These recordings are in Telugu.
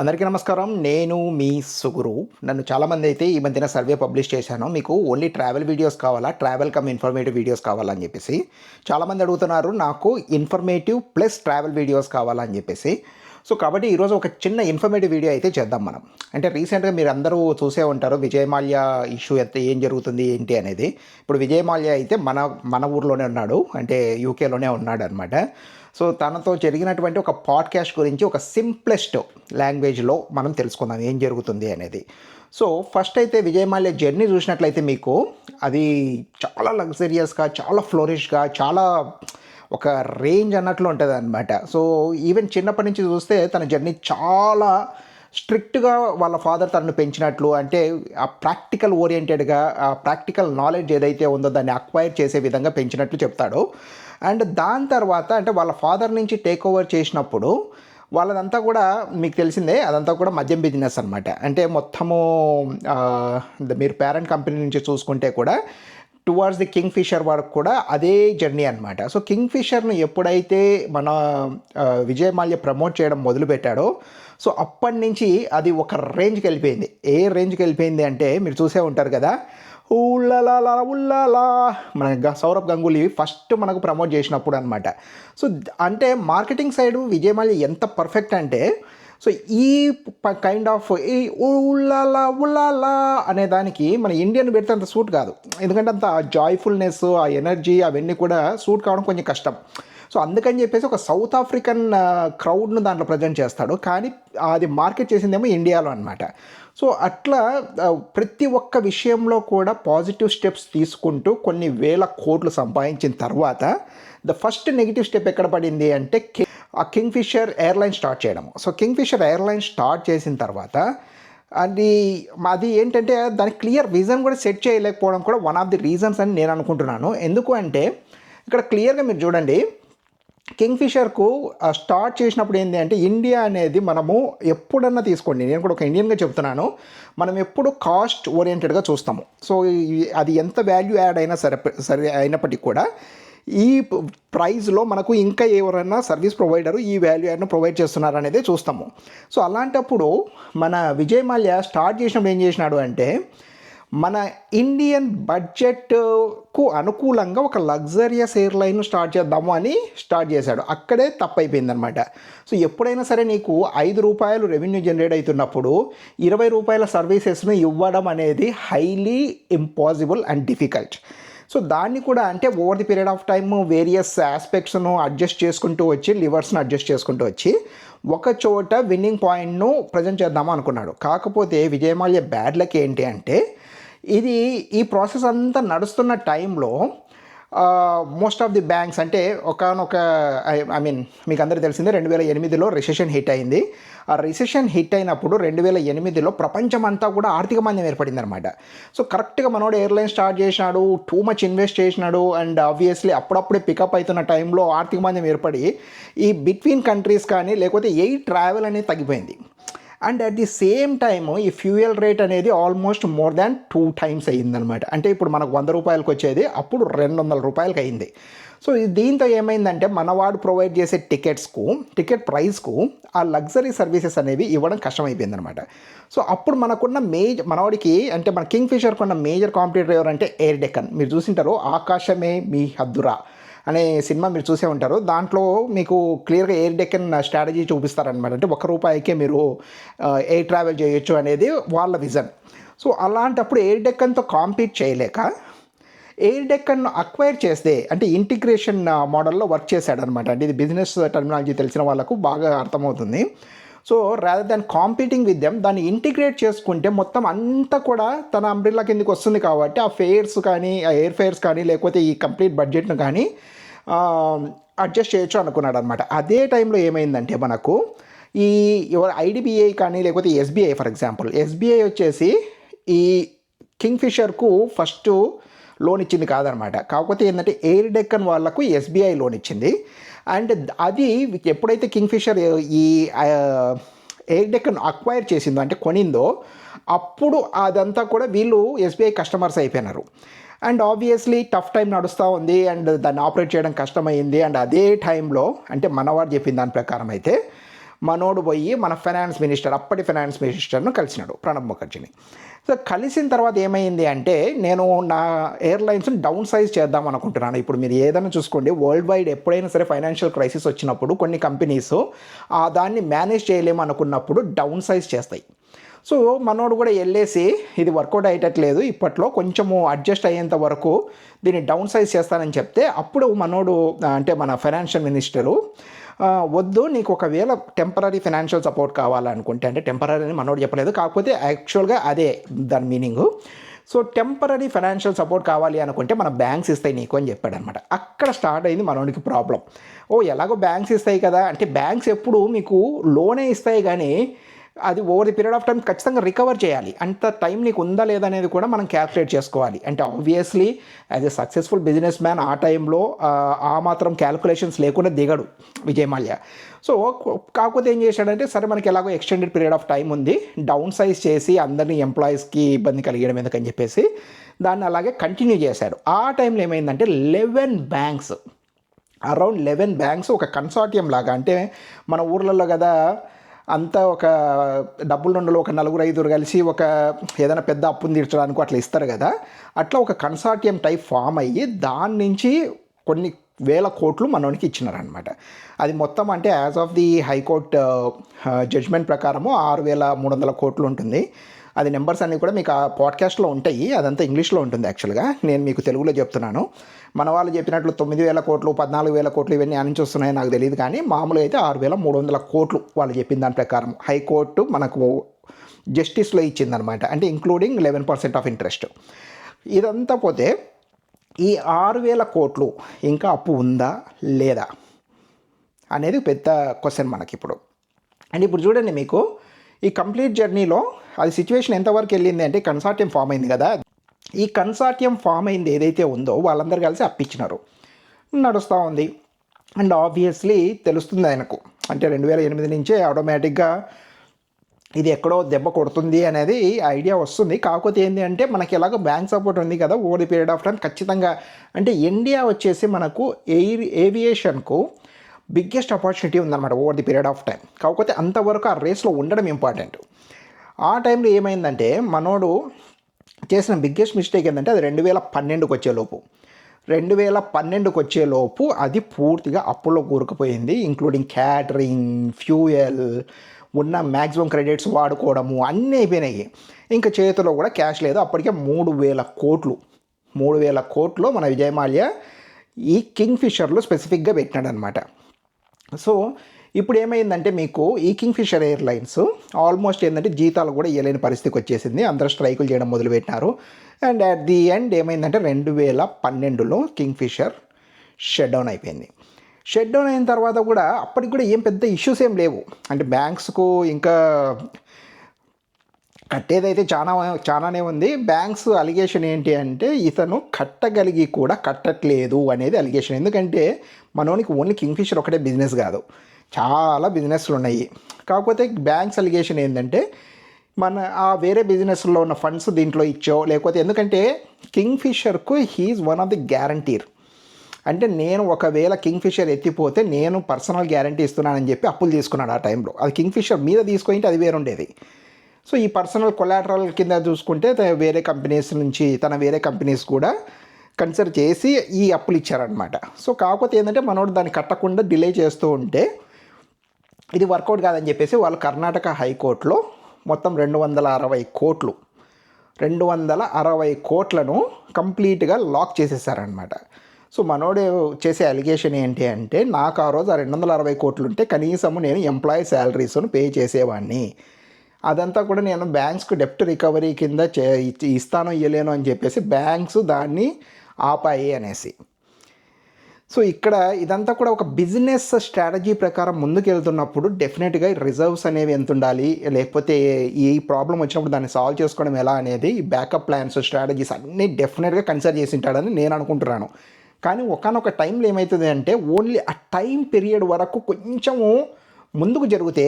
అందరికీ నమస్కారం. నేను మీ సుగురు. నన్ను చాలామంది అయితే ఈ మధ్యన సర్వే పబ్లిష్ చేశాను. మీకు ఓన్లీ ట్రావెల్ వీడియోస్ కావాలా? ట్రావెల్ కమ్ ఇన్ఫర్మేటివ్ వీడియోస్ కావాలని చెప్పేసి. చాలామంది అడుగుతున్నారు నాకు ఇన్ఫర్మేటివ్ ప్లస్ ట్రావెల్ వీడియోస్ కావాలని చెప్పేసి. సో కాబట్టి ఈరోజు ఒక చిన్న ఇన్ఫర్మేటివ్ వీడియో అయితే చేద్దాం మనం. అంటే రీసెంట్గా మీరు అందరూ చూసే ఉంటారు విజయమాల్య ఇష్యూ ఎంత ఏం జరుగుతుంది ఏంటి అనేది. ఇప్పుడు విజయమాల్య అయితే మన మన ఊర్లోనే ఉన్నాడు. అంటే యూకేలోనే ఉన్నాడు అనమాట సో తనతో జరిగినటువంటి ఒక పాడ్కాస్ట్ గురించి ఒక సింప్లెస్ట్ లాంగ్వేజ్లో మనం తెలుసుకుందాం ఏం జరుగుతుంది అనేది. సో ఫస్ట్ అయితే విజయమాల్య జర్నీ చూసినట్లయితే మీకు అది చాలా లగ్జరియస్గా చాలా ఫ్లోరిష్గా చాలా ఒక రేంజ్ అన్నట్లు ఉంటుంది అనమాట సో ఈవెన్ చిన్నప్పటి నుంచి చూస్తే తన జర్నీ చాలా స్ట్రిక్ట్గా వాళ్ళ ఫాదర్ తనను పెంచినట్లు అంటే ఆ ప్రాక్టికల్ ఓరియంటెడ్గా ఆ ప్రాక్టికల్ నాలెడ్జ్ ఏదైతే ఉందో దాన్ని అక్వైర్ చేసే విధంగా పెంచినట్లు చెప్తాడు. అండ్ దాని తర్వాత అంటే వాళ్ళ ఫాదర్ నుంచి టేక్ ఓవర్ చేసినప్పుడు వాళ్ళదంతా కూడా మీకు తెలిసిందే అదంతా కూడా మద్యం బిజినెస్ అనమాట అంటే మొత్తము మీరు పేరెంట్ కంపెనీ నుంచి చూసుకుంటే కూడా టువార్డ్స్ ది కింగ్ ఫిషర్ వరకు కూడా అదే జర్నీ అనమాట సో కింగ్ ఫిషర్ను ఎప్పుడైతే మన విజయ్ మాల్య ప్రమోట్ చేయడం మొదలుపెట్టాడో సో అప్పటి నుంచి అది ఒక రేంజ్కి వెళ్ళిపోయింది. ఏ రేంజ్కి వెళ్ళిపోయింది అంటే మీరు చూసే ఉంటారు కదా ఊళ్ళలా ఉల్లాలా మన సౌరభ్ గంగూలీ ఫస్ట్ మనకు ప్రమోట్ చేసినప్పుడు అనమాట సో అంటే మార్కెటింగ్ సైడ్ విజయ్ ఎంత పర్ఫెక్ట్ అంటే సో ఈ కైండ్ ఆఫ్ ఈ ఉల్లాలా ఉల్లాలా అనే దానికి మన ఇండియన్ పెడితే అంత సూట్ కాదు. ఎందుకంటే అంత జాయ్ఫుల్నెస్ ఆ ఎనర్జీ అవన్నీ కూడా సూట్ కావడం కొంచెం కష్టం. సో అందుకని చెప్పేసి ఒక సౌత్ ఆఫ్రికన్ క్రౌడ్ను దాంట్లో ప్రజెంట్ చేస్తాడు. కానీ అది మార్కెట్ చేసిందేమో ఇండియాలో అనమాట సో అట్లా ప్రతి ఒక్క విషయంలో కూడా పాజిటివ్ స్టెప్స్ తీసుకుంటూ కొన్ని వేల కోట్లు సంపాదించిన తర్వాత ద ఫస్ట్ నెగిటివ్ స్టెప్ ఎక్కడ పడింది అంటే ఆ కింగ్ ఫిషర్ ఎయిర్లైన్ స్టార్ట్ చేయడం. So king fissure airline start చేసిన తర్వాత అది అది ఏంటంటే దానికి క్లియర్ విజన్ కూడా సెట్ చేయలేకపోవడం కూడా వన్ ఆఫ్ ది రీజన్స్ అని నేను అనుకుంటున్నాను. ఎందుకు అంటే ఇక్కడ క్లియర్గా మీరు చూడండి కింగ్ఫిషర్కు స్టార్ట్ చేసినప్పుడు ఏంటి అంటే ఇండియా అనేది మనము ఎప్పుడన్నా తీసుకోండి. నేను కూడా ఒక ఇండియన్గా చెప్తున్నాను. మనం ఎప్పుడు కాస్ట్ ఓరియంటెడ్గా చూస్తాము. సో అది ఎంత వాల్యూ యాడ్ అయినా సరే సరే అయినప్పటికీ కూడా ఈ ప్రైస్లో మనకు ఇంకా ఎవరైనా సర్వీస్ ప్రొవైడరు ఈ వాల్యూ యాడ్ను ప్రొవైడ్ చేస్తున్నారు అనేది చూస్తాము. సో అలాంటప్పుడు మన విజయ్ మాల్యా స్టార్ట్ చేసినప్పుడు ఏం చేసినాడు అంటే మన ఇండియన్ బడ్జెట్కు అనుకూలంగా ఒక లగ్జరియస్ ఎయిర్లైన్ స్టార్ట్ చేద్దాము అని స్టార్ట్ చేశాడు. అక్కడే తప్పైపోయిందనమాట సో ఎప్పుడైనా సరే నీకు ఐదు రూపాయలు రెవెన్యూ జనరేట్ అవుతున్నప్పుడు ఇరవై రూపాయల సర్వీసెస్ను ఇవ్వడం అనేది highly impossible and difficult so దాన్ని కూడా అంటే over the period of time various ఆస్పెక్ట్స్ను adjust చేసుకుంటూ వచ్చి లివర్స్ను అడ్జస్ట్ చేసుకుంటూ వచ్చి ఒక చోట విన్నింగ్ పాయింట్ను ప్రజెంట్ చేద్దాము అనుకున్నాడు కాకపోతే విజయమాల్య బ్యాడ్ లక్ ఏంటి అంటే ఇది ఈ ప్రాసెస్ అంతా నడుస్తున్న టైంలో మోస్ట్ ఆఫ్ ది బ్యాంక్స్ అంటే ఒకనొక ఐ మీన్ మీకు అందరికీ తెలిసిందే రెండు వేల ఎనిమిదిలో రిసెషన్ హిట్ అయింది. ఆ రిసెషన్ హిట్ అయినప్పుడు రెండు వేల ఎనిమిదిలో ప్రపంచం అంతా కూడా ఆర్థిక మాంద్యం ఏర్పడింది అనమాట సో కరెక్ట్గా మనోడు ఎయిర్లైన్ స్టార్ట్ చేసినాడు టూ మచ్ ఇన్వెస్ట్ చేసినాడు అండ్ ఆబ్వియస్లీ అప్పుడప్పుడే పికప్ అవుతున్న టైంలో ఆర్థిక మాంద్యం ఏర్పడి ఈ బిట్వీన్ కంట్రీస్ కానీ లేకపోతే ఏ ట్రావెల్ అనేది తగ్గిపోయింది. And at the same time ఈ ఫ్యూయల్ రేట్ అనేది almost more than two times అయ్యిందనమాట అంటే ఇప్పుడు మనకు వంద రూపాయలకు వచ్చేది అప్పుడు రెండు వందల రూపాయలకి అయింది సో దీంతో ఏమైందంటే మనవాడు ప్రొవైడ్ చేసే టికెట్స్కు టికెట్ ప్రైస్కు ఆ లగ్జరీ సర్వీసెస్ అనేవి ఇవ్వడం కష్టమైపోయింది అనమాట సో అప్పుడు మనకున్న మేజర్ మనవాడికి అంటే మన కింగ్ ఫిషర్కి ఉన్న మేజర్ కాంపిటేటర్ ఎవరంటే ఎయిర్ డెక్కన్. మీరు చూసింటారు ఆకాశమే మీ హద్దురా. అనే సినిమా మీరు చూసే ఉంటారు. దాంట్లో మీకు క్లియర్గా ఎయిర్ డెక్కన్ స్ట్రాటజీ చూపిస్తారనమాట అంటే ఒక రూపాయికే మీరు ఎయిర్ ట్రావెల్ చేయొచ్చు అనేది వాళ్ళ విజన్. సో అలాంటప్పుడు ఎయిర్ డెక్కన్తో కాంపీట్ చేయలేక ఎయిర్ డెక్కన్ను అక్వైర్ చేస్తే అంటే ఇంటిగ్రేషన్ మోడల్లో వర్క్ చేశాడనమాట అంటే ఇది బిజినెస్ టర్మినాలజీ తెలిసిన వాళ్ళకు బాగా అర్థమవుతుంది. So rather than competing with them దాన్ని ఇంటిగ్రేట్ చేసుకుంటే మొత్తం అంతా కూడా తన అంబ్రిల్లా కిందకి వస్తుంది కాబట్టి ఆ ఫేర్స్ కానీ ఆ ఎయిర్ ఫేర్స్ కానీ లేకపోతే ఈ కంప్లీట్ బడ్జెట్ను కానీ అడ్జస్ట్ చేయొచ్చు అనుకున్నాడు అనమాట అదే టైంలో ఏమైందంటే మనకు ఈ ఎవరు ఐడిబిఐ కానీ లేకపోతే ఎస్బీఐ ఫర్ ఎగ్జాంపుల్ ఎస్బీఐ వచ్చేసి ఈ కింగ్ ఫిషర్కు ఫస్ట్ లోన్ ఇచ్చింది కాదనమాట కాకపోతే ఏంటంటే ఎయిర్ డెక్కన్ వాళ్ళకు ఎస్బీఐ లోన్ ఇచ్చింది. అండ్ అది ఎప్పుడైతే కింగ్ ఫిషర్ ఈ ఎయిర్ డెక్కన్ అక్వైర్ చేసిందో అంటే కొనిందో అప్పుడు అదంతా కూడా వీళ్ళు ఎస్బీఐ కస్టమర్స్ అయిపోయినారు. అండ్ ఆబ్వియస్లీ టఫ్ టైం నడుస్తూ ఉంది అండ్ దాన్ని ఆపరేట్ చేయడం కష్టమైంది. అండ్ అదే టైంలో అంటే మనవాడు చెప్పిన దాని ప్రకారం అయితే మనోడు పోయి మన ఫైనాన్స్ మినిస్టర్ అప్పటి ఫైనాన్స్ మినిస్టర్ను కలిసినాడు ప్రణబ్ ముఖర్జీని. సో కలిసిన తర్వాత ఏమైంది అంటే నేను నా ఎయిర్లైన్స్ని డౌన్ సైజ్ చేద్దాం అనుకుంటున్నాను. ఇప్పుడు మీరు ఏదైనా చూసుకోండి వరల్డ్ వైడ్ ఎప్పుడైనా సరే ఫైనాన్షియల్ క్రైసిస్ వచ్చినప్పుడు కొన్ని కంపెనీస్ దాన్ని మేనేజ్ చేయలేము అనుకున్నప్పుడు డౌన్ సైజ్ చేస్తాయి. సో మనోడు కూడా వెళ్ళేసి ఇది వర్కౌట్ అయ్యేటట్లేదు ఇప్పట్లో కొంచెము అడ్జస్ట్ అయ్యేంత వరకు దీన్ని డౌన్ సైజ్ చేస్తానని చెప్తే అప్పుడు మనోడు అంటే మన ఫైనాన్షియల్ మినిస్టరు వద్దు నీకు ఒకవేళ టెంపరీ ఫైనాన్షియల్ సపోర్ట్ కావాలనుకుంటే అంటే టెంపరీ అని మనోడు చెప్పలేదు కాకపోతే యాక్చువల్గా అదే దాని meaning. So temporary financial support కావాలి అనుకుంటే మన బ్యాంక్స్ ఇస్తాయి నీకు అని చెప్పాడు అనమాట అక్కడ స్టార్ట్ అయింది మనోడికి ప్రాబ్లం. ఓ ఎలాగో బ్యాంక్స్ ఇస్తాయి కదా అంటే బ్యాంక్స్ ఎప్పుడు మీకు లోనే ఇస్తాయి కానీ అది over the period of time ఖచ్చితంగా రికవర్ చేయాలి. అంత టైం నీకు ఉందా లేదా అనేది కూడా మనం క్యాల్కులేట్ చేసుకోవాలి. అంటే obviously as a successful business man ఆ టైంలో ఆ మాత్రం క్యాల్కులేషన్స్ లేకుండా దిగడు విజయ్ మాల్యా. సో కాకపోతే ఏం చేశాడంటే సరే మనకి ఎలాగో ఎక్స్టెండెడ్ పీరియడ్ ఆఫ్ టైం ఉంది డౌన్ సైజ్ చేసి అందరినీ ఎంప్లాయీస్కి ఇబ్బంది కలిగడం ఎందుకని చెప్పేసి దాన్ని అలాగే కంటిన్యూ చేశాడు. ఆ టైంలో ఏమైందంటే eleven banks around eleven banks ఒక కన్సార్టియం లాగా అంటే మన ఊర్లలో కదా అంతా ఒక డబ్బులు ఉండలు ఒక నలుగురు ఐదుగురు కలిసి ఒక ఏదైనా పెద్ద అప్పును తీర్చడానికి అట్లా ఇస్తారు కదా. అట్లా ఒక కన్సార్టియం టైప్ ఫామ్ అయ్యి దాని నుంచి కొన్ని వేల కోట్లు మనోనికి ఇచ్చినారనమాట అది మొత్తం అంటే as of the high court judgement ప్రకారము ఆరు వేల మూడు వందల కోట్లు ఉంటుంది. అది నెంబర్స్ అన్నీ కూడా మీకు ఆ పాడ్కాస్ట్లో ఉంటాయి. అదంతా ఇంగ్లీష్లో ఉంటుంది యాక్చువల్గా. నేను మీకు తెలుగులో చెప్తున్నాను. మన వాళ్ళు చెప్పినట్లు తొమ్మిది వేల కోట్లు పద్నాలుగు వేల కోట్లు ఇవన్నీ నుంచి వస్తున్నాయో నాకు తెలియదు కానీ మామూలుగా అయితే ఆరు వేల మూడు వందల కోట్లు వాళ్ళు చెప్పిన దాని ప్రకారం హైకోర్టు మనకు జస్టిస్లో ఇచ్చిందనమాట అంటే including eleven percent of interest ఇదంతా పోతే ఈ ఆరు వేల కోట్లు ఇంకా అప్పు ఉందా? లేదా? అనేది పెద్ద క్వశ్చన్ మనకి ఇప్పుడు. అండ్ ఇప్పుడు చూడండి మీకు ఈ కంప్లీట్ జర్నీలో అది సిచ్యువేషన్ ఎంతవరకు వెళ్ళింది అంటే కన్సార్టియం ఫామ్ అయింది కదా? ఈ కన్సార్టియం ఫామ్ అయింది ఏదైతే ఉందో వాళ్ళందరూ కలిసి అప్పించినారు. నడుస్తూ ఉంది. అండ్ ఆబ్వియస్లీ తెలుస్తుంది ఆయనకు. అంటే రెండు వేల ఎనిమిది నుంచే ఆటోమేటిక్గా ఇది ఎక్కడో దెబ్బ కొడుతుంది అనేది ఐడియా వస్తుంది. కాకపోతే ఏంటి అంటే మనకి ఎలాగో బ్యాంక్ సపోర్ట్ ఉంది కదా over the period of time ఖచ్చితంగా అంటే ఇండియా వచ్చేసి మనకు ఎయిర్ ఏవియేషన్కు బిగ్గెస్ట్ ఆపర్చునిటీ ఉందన్నమాట over the period of time కాకపోతే అంతవరకు ఆ రేస్లో ఉండడం ఇంపార్టెంట్. ఆ టైంలో ఏమైందంటే మనోడు చేసిన బిగ్గెస్ట్ మిస్టేక్ ఏంటంటే అది రెండు వేల పన్నెండుకి వచ్చేలోపు. రెండు వేల పన్నెండుకి వచ్చేలోపు అది పూర్తిగా అప్పుల్లో కూరుకుపోయింది ఇంక్లూడింగ్ క్యాటరింగ్ ఫ్యూయల్ ఉన్న మ్యాక్సిమం క్రెడిట్స్ వాడుకోవడము అన్నీ అయిపోయినాయి. ఇంకా చేతిలో కూడా క్యాష్ లేదు. అప్పటికే మూడు వేల కోట్లు మూడు వేల కోట్లు మన విజయమాల్య ఈ కింగ్ ఫిషర్లో స్పెసిఫిక్గా పెట్టినాడనమాట. సో ఇప్పుడు ఏమైందంటే మీకు ఈ కింగ్ ఫిషర్ ఎయిర్లైన్స్ ఆల్మోస్ట్ ఏంటంటే జీతాలు కూడా ఇవ్వలేని పరిస్థితికి వచ్చేసింది. అందరూ స్ట్రైకులు చేయడం మొదలుపెట్టినారు. అండ్ అట్ ది ఎండ్ ఏమైందంటే రెండు వేల పన్నెండులో కింగ్ ఫిషర్ షట్ డౌన్ అయిపోయింది. షట్ డౌన్ అయిన తర్వాత కూడా అప్పటికి కూడా ఏం పెద్ద ఇష్యూస్ ఏం లేవు. అంటే బ్యాంక్స్కు ఇంకా కట్టేదైతే చాలా చాలానే ఉంది. బ్యాంక్స్ అలిగేషన్ ఏంటి అంటే ఇతను కట్టగలిగి కూడా కట్టట్లేదు అనేది అలిగేషన్. ఎందుకంటే మనోనికి ఓన్లీ కింగ్ఫిషర్ ఒకటే బిజినెస్ కాదు. చాలా బిజినెస్లు ఉన్నాయి కాకపోతే బ్యాంక్స్ అలిగేషన్ ఏంటంటే మన ఆ వేరే బిజినెస్లో ఉన్న ఫండ్స్ దీంట్లో ఇచ్చో లేకపోతే ఎందుకంటే కింగ్ఫిషర్కు he is one of the guarantor. అంటే నేను ఒకవేళ కింగ్ఫిషర్ ఎత్తిపోతే నేను పర్సనల్ గ్యారంటీ ఇస్తున్నానని చెప్పి అప్పులు తీసుకున్నాడు ఆ టైంలో. అది కింగ్ఫిషర్ మీద తీసుకుంటే అది వేరుండేది. సో ఈ పర్సనల్ కొలాటరల్ కింద చూసుకుంటే వేరే కంపెనీస్ నుంచి తన వేరే కంపెనీస్ కూడా కన్సిడర్ చేసి ఈ అప్పులు ఇచ్చారనమాట సో కాకపోతే ఏంటంటే మనోడు దాన్ని కట్టకుండా డిలే చేస్తూ ఉంటే ఇది వర్కౌట్ కాదని చెప్పేసి వాళ్ళు కర్ణాటక హైకోర్టులో మొత్తం రెండు వందల అరవై కోట్లు రెండు వందల అరవై కోట్లను కంప్లీట్గా లాక్ చేసేసారనమాట సో మనోడు చేసే అలిగేషన్ ఏంటి అంటే నాకు ఆ రోజు ఆ రెండు వందల అరవై కోట్లు ఉంటే కనీసము నేను ఎంప్లాయీ శాలరీస్ను పే చేసేవాడిని అదంతా కూడా నేను బ్యాంక్స్కు డెప్ట్ రికవరీ కింద చే ఇచ్చి- ఇస్తానో ఇయ్యలేను అని చెప్పేసి బ్యాంక్స్ దాన్ని ఆపాయి అనేసి. సో ఇక్కడ ఇదంతా కూడా ఒక బిజినెస్ స్ట్రాటజీ ప్రకారం ముందుకు వెళ్తున్నప్పుడు డెఫినెట్గా రిజర్వ్స్ అనేవి ఎంత ఉండాలి? లేకపోతే ఈ ప్రాబ్లం వచ్చినప్పుడు దాన్ని సాల్వ్ చేసుకోవడం ఎలా అనేది ఈ బ్యాకప్ ప్లాన్స్ స్ట్రాటజీస్ అన్నీ డెఫినెట్గా కన్సిడర్ చేసి ఉంటాడని నేను అనుకుంటున్నాను. కానీ ఒకనొక టైంలో ఏమవుతుంది అంటే ఓన్లీ ఆ టైం పీరియడ్ వరకు కొంచెము ముందుకు జరిగితే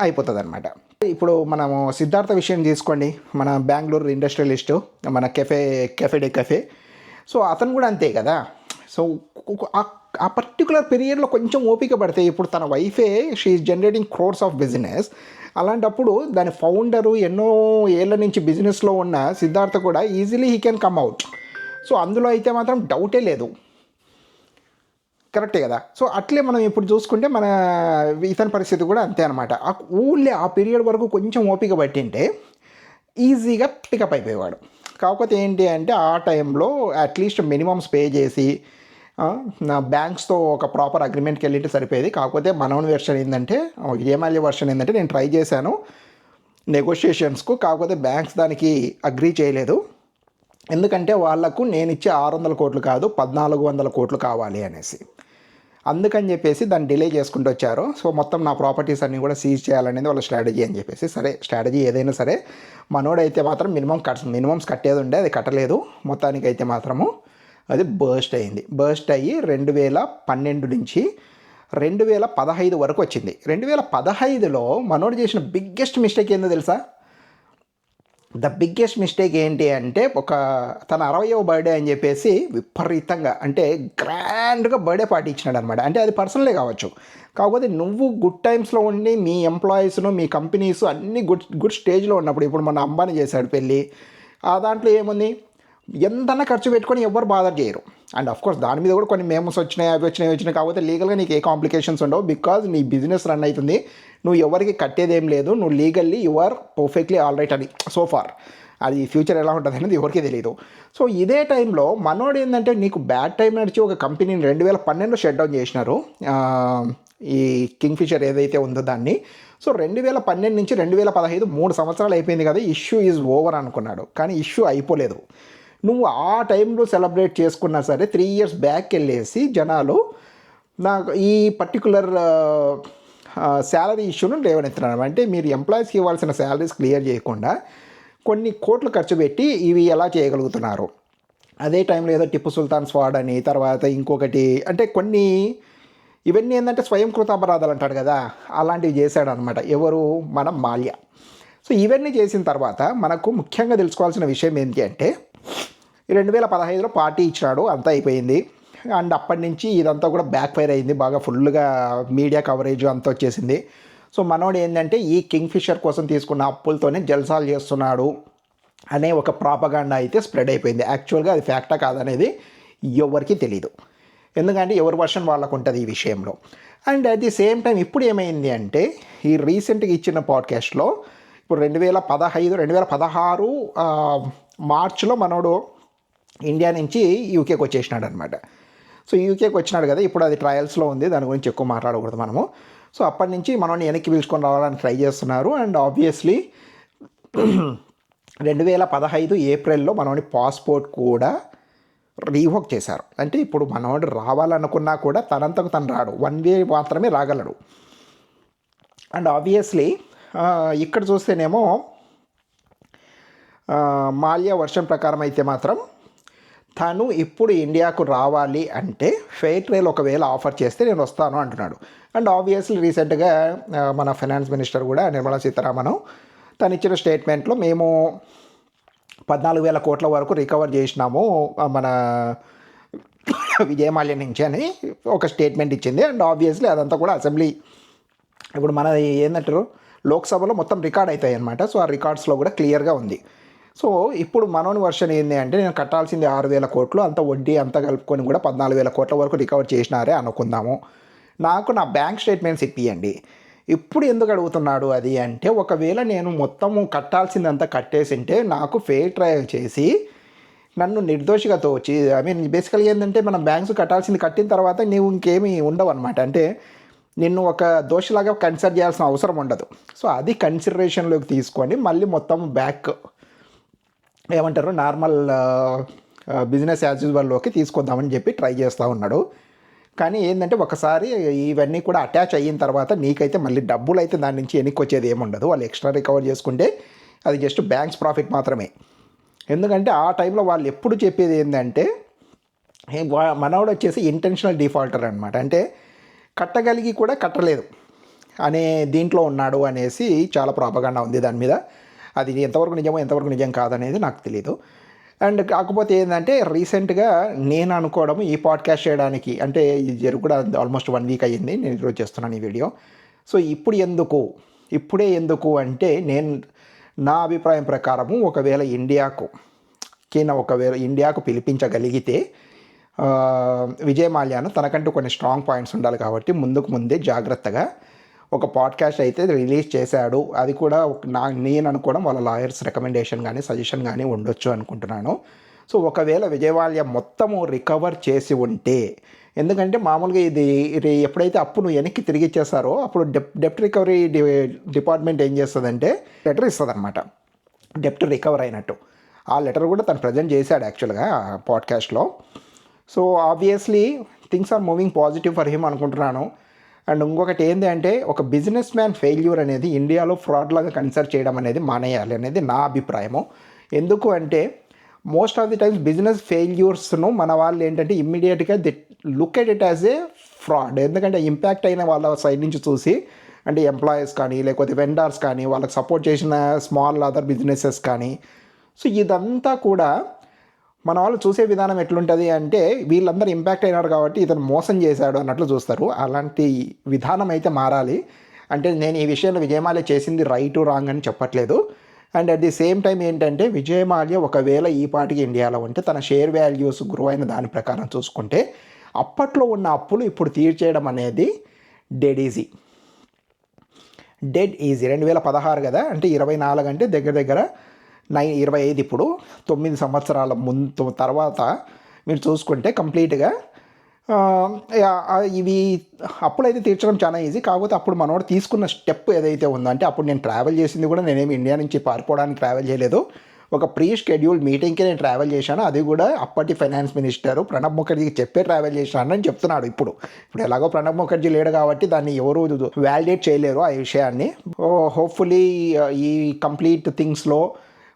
అయిపోతుంది అనమాట ఇప్పుడు మనము సిద్ధార్థ విషయం తీసుకోండి. మన బెంగళూరు ఇండస్ట్రియలిస్టు మన cafe cafe day cafe. So అతను కూడా అంతే కదా? సో ఆ- పర్టికులర్ పీరియడ్లో కొంచెం ఓపిక పడితే ఇప్పుడు తన వైఫే she generating crores of business అలాంటప్పుడు దాని ఫౌండరు ఎన్నో ఏళ్ళ నుంచి బిజినెస్లో ఉన్న సిద్ధార్థ కూడా easily he can come out so అందులో అయితే మాత్రం డౌటే లేదు. కరెక్టే కదా? సో అట్లే మనం ఇప్పుడు చూసుకుంటే మన ఇతని పరిస్థితి కూడా అంతే అనమాట ఊళ్ళే ఆ పీరియడ్ వరకు కొంచెం ఓపిక పట్టింటే ఈజీగా పికప్ అయిపోయేవాడు. కాకపోతే ఏంటి అంటే ఆ టైంలో అట్లీస్ట్ మినిమమ్స్ పే చేసి నా బ్యాంక్స్తో ఒక ప్రాపర్ అగ్రిమెంట్కి వెళ్ళింటే సరిపోయేది. కాకపోతే మనవన్ వెర్షన్ ఏంటంటే ఏమాల్య వెర్షన్ ఏంటంటే నేను ట్రై చేశాను నెగోషియేషన్స్కు కాకపోతే బ్యాంక్స్ దానికి అగ్రీ చేయలేదు. ఎందుకంటే వాళ్ళకు నేను ఇచ్చే ఆరు వందల కోట్లు కాదు పద్నాలుగు వందల కోట్లు కావాలి అనేసి. అందుకని చెప్పేసి దాన్ని డిలే చేసుకుంటూ వచ్చారు. సో మొత్తం నా ప్రాపర్టీస్ అన్నీ కూడా సీజ్ చేయాలనేది వాళ్ళ స్ట్రాటజీ అని చెప్పేసి. సరే స్ట్రాటజీ ఏదైనా సరే మనోడైతే మాత్రం మినిమం కట్ మినిమమ్స్ కట్టేది ఉండే అది కట్టలేదు. మొత్తానికి అయితే మాత్రము అది బర్స్ట్ అయింది. బర్స్ట్ అయ్యి రెండు వేల పన్నెండు నుంచి రెండు వేల పదహైదు వరకు వచ్చింది. రెండు వేల పదహైదులో మనోడు చేసిన బిగ్గెస్ట్ మిస్టేక్ ఏందో తెలుసా? ద బిగ్గెస్ట్ మిస్టేక్ ఏంటి అంటే ఒక తన అరవయవ బర్త్డే అని చెప్పేసి విపరీతంగా అంటే గ్రాండ్గా బర్త్డే పార్టీ ఇచ్చినాడు అనమాట అంటే అది పర్సనలే కావచ్చు. కాకపోతే నువ్వు గుడ్ టైమ్స్లో ఉండి మీ ఎంప్లాయీస్ను మీ కంపెనీస్ అన్ని గుడ్ గుడ్ స్టేజ్లో ఉన్నప్పుడు ఇప్పుడు మన అంబానీ చేశాడు పెళ్ళి. ఆ దాంట్లో ఏముంది? ఎంతన్నా ఖర్చు పెట్టుకొని ఎవరు బాధ చేయరు. అండ్ ఆఫ్ కోర్స్ దాని మీద కూడా కొన్ని మేమస్ వచ్చినాయి అవి వచ్చినాయి వచ్చినాయి కాకపోతే లీగల్గా నీకు ఏ కాంప్లికేషన్స్ ఉండవు బికాజ్ నీ బిజినెస్ రన్ అవుతుంది. నువ్వు ఎవరికి కట్టేదేం లేదు. నువ్వు legally you are perfectly all right అని సో ఫార్ అది ఫ్యూచర్ ఎలా ఉంటుంది అనేది ఎవరికి తెలియదు సో ఇదే టైంలో మనోడు ఏంటంటే నీకు బ్యాడ్ టైం నడిచి ఒక కంపెనీని రెండు వేల పన్నెండులో షట్ డౌన్ చేసినారు. ఈ కింగ్ ఫిషర్ ఏదైతే ఉందో దాన్ని. సో రెండు వేల పన్నెండు నుంచి రెండు వేల పదహైదు మూడు సంవత్సరాలు అయిపోయింది కదా ఇష్యూ ఈజ్ ఓవర్ అనుకున్నాడు. కానీ ఇష్యూ అయిపోలేదు. నువ్వు ఆ టైంలో సెలబ్రేట్ చేసుకున్నా సరే త్రీ ఇయర్స్ బ్యాక్ వెళ్ళేసి జనాలు నాకు ఈ పర్టికులర్ శాలరీ ఇష్యూను లేవనెత్తున్నాను అంటే మీరు ఎంప్లాయీస్కి ఇవ్వాల్సిన శాలరీస్ క్లియర్ చేయకుండా కొన్ని కోట్లు ఖర్చు పెట్టి ఇవి ఎలా చేయగలుగుతున్నారు? అదే టైంలో ఏదో టిప్పు సుల్తాన్ స్వాడ్ అని తర్వాత ఇంకొకటి అంటే కొన్ని ఇవన్నీ ఏంటంటే స్వయం కృత అపరాధాలు అంటాడు కదా అలాంటివి చేశాడు అనమాట ఎవరు? మన మాల్య. సో ఇవన్నీ చేసిన తర్వాత మనకు ముఖ్యంగా తెలుసుకోవాల్సిన విషయం ఏంటి అంటే రెండు వేల పదహైదులో పార్టీ ఇచ్చినాడు అంతా అయిపోయింది. అండ్ అప్పటి నుంచి ఇదంతా కూడా బ్యాక్ ఫైర్ అయింది బాగా ఫుల్గా మీడియా కవరేజ్ అంతా వచ్చేసింది. సో మనోడు ఏంటంటే ఈ కింగ్ ఫిషర్ కోసం తీసుకున్న అప్పులతోనే జల్సాలు చేస్తున్నాడు అనే ఒక ప్రాపగాండా అయితే స్ప్రెడ్ అయిపోయింది. యాక్చువల్గా అది ఫ్యాక్టా కాదనేది ఎవరికి తెలియదు ఎందుకంటే ఎవరి వర్షన్ వాళ్ళకు ఉంటుంది ఈ విషయంలో. And at the same time ఇప్పుడు ఏమైంది అంటే ఈ రీసెంట్గా ఇచ్చిన పాడ్కాస్ట్లో ఇప్పుడు రెండు వేల పదహైదు రెండు వేల పదహారు మార్చిలో మనోడు ఇండియా నుంచి యూకేకి వచ్చేసినాడు అనమాట సో యూకేకి వచ్చినాడు కదా ఇప్పుడు అది ట్రయల్స్లో ఉంది దాని గురించి ఎక్కువ మాట్లాడకూడదు మనము. సో అప్పటి నుంచి మనల్ని వెనక్కి పిలుచుకొని రావడానికి ట్రై చేస్తున్నారు. అండ్ ఆబ్వియస్లీ రెండు వేల పదహైదు ఏప్రిల్లో మనోని పాస్పోర్ట్ కూడా రీవోక్ చేశారు. అంటే ఇప్పుడు మనోడు రావాలనుకున్నా కూడా తనంతకు తను రాడు. వన్ వే మాత్రమే రాగలడు. అండ్ ఆబ్వియస్లీ ఇక్కడ చూస్తేనేమో మాల్యా వర్షం ప్రకారం అయితే మాత్రం తను ఇప్పుడు ఇండియాకు రావాలి అంటే ఫెయిర్ ట్రేల్ ఒకవేళ ఆఫర్ చేస్తే నేను వస్తాను అంటున్నాడు. అండ్ ఆబ్వియస్లీ రీసెంట్గా మన ఫైనాన్స్ మినిస్టర్ కూడా నిర్మలా సీతారామన్ తను ఇచ్చిన స్టేట్మెంట్లో మేము పద్నాలుగు వేల కోట్ల వరకు రికవర్ చేసినాము మన విజయమాల్య నుంచి అని ఒక స్టేట్మెంట్ ఇచ్చింది. అండ్ ఆబ్వియస్లీ అదంతా కూడా అసెంబ్లీ ఇప్పుడు మన ఏంటంటారు లోక్సభలో మొత్తం రికార్డ్ అవుతాయి అనమాట సో ఆ రికార్డ్స్లో కూడా క్లియర్గా ఉంది. సో ఇప్పుడు మనోని వర్షన్ ఏంటి అంటే నేను కట్టాల్సింది ఆరు వేల కోట్లు అంత వడ్డీ అంతా కలుపుకొని కూడా పద్నాలుగు వేల కోట్ల వరకు రికవర్ చేసినారే అనుకుందాము. నాకు నా బ్యాంక్ స్టేట్మెంట్స్ ఇప్పియండి. ఇప్పుడు ఎందుకు అడుగుతున్నాడు అది అంటే ఒకవేళ నేను మొత్తము కట్టాల్సిందంతా కట్టేసింటే నాకు ఫెయిర్ ట్రయల్ చేసి నన్ను నిర్దోషిగా తోచి ఐ మీన్ బేసికల్గా ఏంటంటే మనం బ్యాంక్స్ కట్టాల్సింది కట్టిన తర్వాత నీవు ఇంకేమీ ఉండవు అనమాట అంటే నిన్ను ఒక దోషలాగా కన్సిడర్ చేయాల్సిన అవసరం ఉండదు. సో అది కన్సిడరేషన్లోకి తీసుకొని మళ్ళీ మొత్తం బ్యాక్ ఏమంటారు? నార్మల్ బిజినెస్ యాజ్ యూజువల్లోకి తీసుకొద్దామని చెప్పి ట్రై చేస్తూ ఉన్నాడు. కానీ ఏంటంటే ఒకసారి ఇవన్నీ కూడా అటాచ్ అయిన తర్వాత నీకైతే మళ్ళీ డబ్బులు అయితే దాని నుంచి వెనక్కి వచ్చేది ఏముండదు. వాళ్ళు ఎక్స్ట్రా రికవర్ చేసుకుంటే అది జస్ట్ బ్యాంక్స్ ప్రాఫిట్ మాత్రమే. ఎందుకంటే ఆ టైంలో వాళ్ళు ఎప్పుడు చెప్పేది ఏంటంటే మనవాడు వచ్చేసి ఇంటెన్షనల్ డిఫాల్టర్ అనమాట అంటే కట్టగలిగి కూడా కట్టలేదు. అనే దీంట్లో ఉన్నాడు అనేసి చాలా ప్రాపగాండా ఉంది దాని మీద. అది ఎంతవరకు నిజమో ఎంతవరకు నిజం కాదనేది నాకు తెలియదు అండ్ కాకపోతే ఏంటంటే రీసెంట్గా నేను అనుకోవడం ఈ పాడ్కాస్ట్ చేయడానికి అంటే ఇది జరుగు కూడా ఆల్మోస్ట్ వన్ వీక్ అయ్యింది నేను ఈరోజు చేస్తున్నాను ఈ వీడియో. సో ఇప్పుడు ఎందుకు ఇప్పుడే ఎందుకు అంటే నేను నా అభిప్రాయం ప్రకారము ఒకవేళ ఇండియాకు కింద ఒకవేళ ఇండియాకు పిలిపించగలిగితే విజయ్ మాల్యాను తనకంటూ కొన్ని స్ట్రాంగ్ పాయింట్స్ ఉండాలి కాబట్టి ముందుకు ముందే జాగ్రత్తగా ఒక పాడ్కాస్ట్ అయితే రిలీజ్ చేశాడు. అది కూడా ఒక- నా నేను అనుకోవడం వాళ్ళ లాయర్స్ రికమెండేషన్ కానీ సజెషన్ కానీ ఉండొచ్చు అనుకుంటున్నాను. సో ఒకవేళ విజయవాల్య మొత్తము రికవర్ చేసి ఉంటే ఎందుకంటే మామూలుగా ఇది ఎప్పుడైతే అప్పును వెనక్కి తిరిగి ఇచ్చేస్తారో అప్పుడు డెప్ డెప్ట్ రికవరీ డిపార్ట్మెంట్ ఏం చేస్తుందంటే లెటర్ ఇస్తుంది అనమాట డెప్ట్ రికవర్ అయినట్టు. ఆ లెటర్ కూడా తను ప్రజెంట్ చేశాడు యాక్చువల్గా పాడ్కాస్ట్లో so obviously things are moving positive for him అనుకుంటున్నాను. అండ్ ఇంకొకటి ఏంటి అంటే ఒక బిజినెస్ మ్యాన్ ఫెయిల్యూర్ అనేది ఇండియాలో ఫ్రాడ్ లాగా కన్సిడర్ చేయడం అనేది మానేయాలి అనేది నా అభిప్రాయము. ఎందుకు అంటే most of the times business ఫెయిల్యూర్స్ను మన వాళ్ళు ఏంటంటే ఇమ్మీడియట్గా the look at it as a fraud ఎందుకంటే ఇంపాక్ట్ అయిన వాళ్ళ సైడ్ నుంచి చూసి అంటే ఎంప్లాయీస్ కానీ లేకపోతే వెండర్స్ కానీ వాళ్ళకి సపోర్ట్ చేసిన స్మాల్ అదర్ బిజినెసెస్ కానీ. సో ఇదంతా కూడా మన వాళ్ళు చూసే విధానం ఎట్లుంటుంది అంటే వీళ్ళందరూ ఇంపాక్ట్ అయినారు కాబట్టి ఇతను మోసం చేశాడు అన్నట్లు చూస్తారు. అలాంటి విధానం అయితే మారాలి. అంటే నేను ఈ విషయంలో విజయమాల్య చేసింది రైట్ రాంగ్ అని చెప్పట్లేదు. And at the same time ఏంటంటే విజయమాల్య ఒకవేళ ఈ పాటికి ఇండియాలో ఉంటే తన షేర్ వాల్యూస్ గ్రో అయిన దాని ప్రకారం చూసుకుంటే అప్పట్లో ఉన్న అప్పులు ఇప్పుడు తీర్చేయడం అనేది డెడ్ ఈజీ డెడ్ ఈజీ రెండు వేల పదహారు కదా? అంటే ఇరవై నాలుగు అంటే దగ్గర దగ్గర నై ఇరవై ఐదు ఇప్పుడు తొమ్మిది సంవత్సరాల ముందు తర్వాత మీరు చూసుకుంటే కంప్లీట్గా ఇవి అప్పుడైతే తీర్చడం చాలా ఈజీ. కాకపోతే అప్పుడు మనోడు తీసుకున్న స్టెప్ ఏదైతే ఉందో అంటే అప్పుడు నేను ట్రావెల్ చేసింది కూడా నేనేమి ఇండియా నుంచి పారిపోవడానికి ట్రావెల్ చేయలేదు. ఒక ప్రీ షెడ్యూల్ మీటింగ్కి నేను ట్రావెల్ చేశాను. అది కూడా అప్పటి ఫైనాన్స్ మినిస్టర్ ప్రణబ్ ముఖర్జీకి చెప్పే ట్రావెల్ చేశాను అని చెప్తున్నాడు ఇప్పుడు. ఇప్పుడు ఎలాగో ప్రణబ్ ముఖర్జీ లేడు కాబట్టి దాన్ని ఎవరు వ్యాలిడేట్ చేయలేరు ఆ విషయాన్ని. హోప్ఫుల్లీ ఈ కంప్లీట్ థింగ్స్లో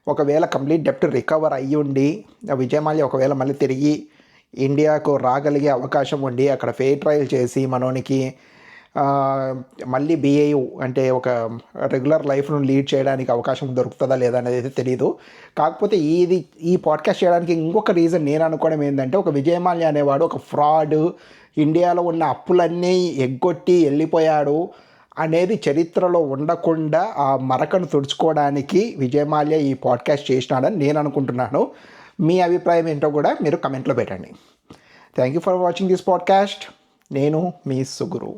ఒకవేళ కంప్లీట్ డెప్ట్ రికవర్ అయ్యి ఉండి విజయమాల్య ఒకవేళ మళ్ళీ తిరిగి ఇండియాకు రాగలిగే అవకాశం ఉండి అక్కడ ఫెయిర్ ట్రయల్ చేసి మనోనికి మళ్ళీ బీఏయు అంటే ఒక రెగ్యులర్ లైఫ్ను లీడ్ చేయడానికి అవకాశం దొరుకుతుందా లేదా అనేది అయితే తెలియదు కాకపోతే ఇది ఈ పాడ్కాస్ట్ చేయడానికి ఇంకొక రీజన్ నేను అనుకోవడం ఏంటంటే ఒక విజయమాల్య అనేవాడు ఒక ఫ్రాడ్ ఇండియాలో ఉన్న అప్పులన్నీ ఎగ్గొట్టి వెళ్ళిపోయాడు. అనేది చరిత్రలో ఉండకుండా ఆ మరకను తుడుచుకోవడానికి విజయమాల్య ఈ పాడ్కాస్ట్ చేసినాడని నేను అనుకుంటున్నాను. మీ అభిప్రాయం ఏంటో కూడా మీరు కమెంట్లో పెట్టండి. Thank you for watching this podcast నేను మీ సుగురు.